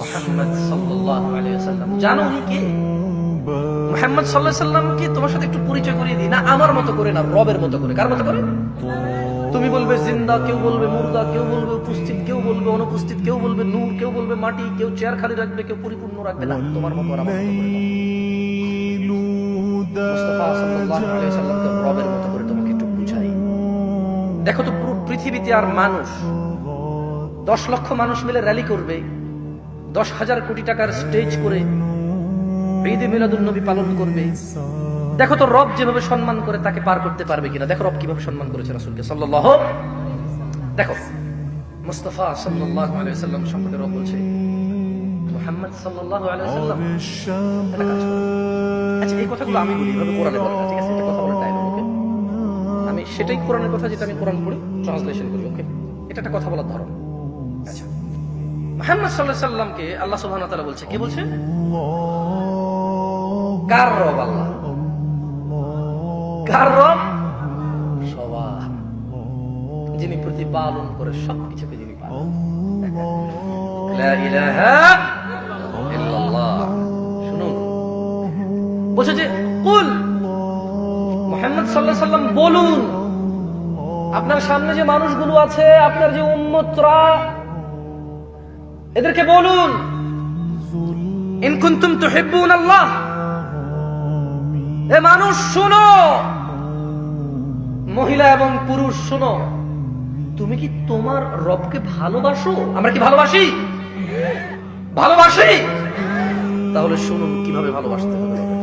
মুহাম্মদ সাল্লাল্লাহু আলাইহি ওয়াসাল্লাম। জানো উনি কে? মুহাম্মদ সাল্লাল্লাহু আলাইহি সাল্লামকে তোমার সাথে একটু পরিচয় করিয়ে দিই? না আমার মতো করে না রবের মতো করে। কার মতো করে? তুমি বলবে জিন্দা কেউ বলবে মুর্দা কেউ বলবে উপস্থিত কেউ বলবে অনুপস্থিত কেউ বলবে নূর কেউ বলবে মাটি কেউ চেয়ার খালি রাখবে কেউ পরিপূর্ণ রাখবে না। তোমার মতো আর রবের মতো করে তোমাকে একটু বুঝাই। দেখো তো পুরো পৃথিবীতে আর মানুষ দশ লক্ষ মানুষ মিলে র্যালি করবে। দশ হাজার কোটি টাকার স্টেজ করে ঈদে মিলাদুল নবী পালন করবে। দেখো তো রব যেভাবে সম্মান করে তাকে পার করতে পারবে কিনা। দেখো রব কীভাবে সম্মান করেছে রাসূলকে সাল্লাল্লাহ দেখো, মুস্তাফা সাল্লাল্লাহু আলাইহি সাল্লাম সম্পর্কে রব বলছে, মুহাম্মদ সাল্লাল্লাহু আলাইহি সাল্লাম একটা কাজ করো। আচ্ছা এই কথাগুলো আমি বলি, এভাবে কোরআনে বলে ঠিক আছে? এটা কথা বলে ডায়লগ আমি সেটাই কোরআনের কথা যেটা আমি কোরআন পড়ি ট্রান্সলেশন করি ওকে এটা একটা কথা বলার ধরন। আচ্ছা মুহাম্মদ আলাইহি সাল্লামকে আল্লাহ সুবহানাহু ওয়া তাআলা বলছে কে বলছে? কার রব আল্লাহ? কার রব? সবার। যিনি প্রতিপালন করে সবকিছুকে যিনি পালন শুনুন। বলছে যে কুল মুহাম্মদ আলাইহি সাল্লাম বলুন আপনার সামনে যে মানুষগুলো আছে আপনার যে উম্মতরা এদেরকে বলুন, ইন কুনতুম তুহিব্বুন আল্লাহ। এ মানুষ, শোনো। মহিলা এবং পুরুষ, শোনো। তুমি কি তোমার রবকে ভালোবাসো? আমরা কি ভালোবাসি? ভালোবাসি? তাহলে শুনুন কীভাবে ভালোবাসতে হবে।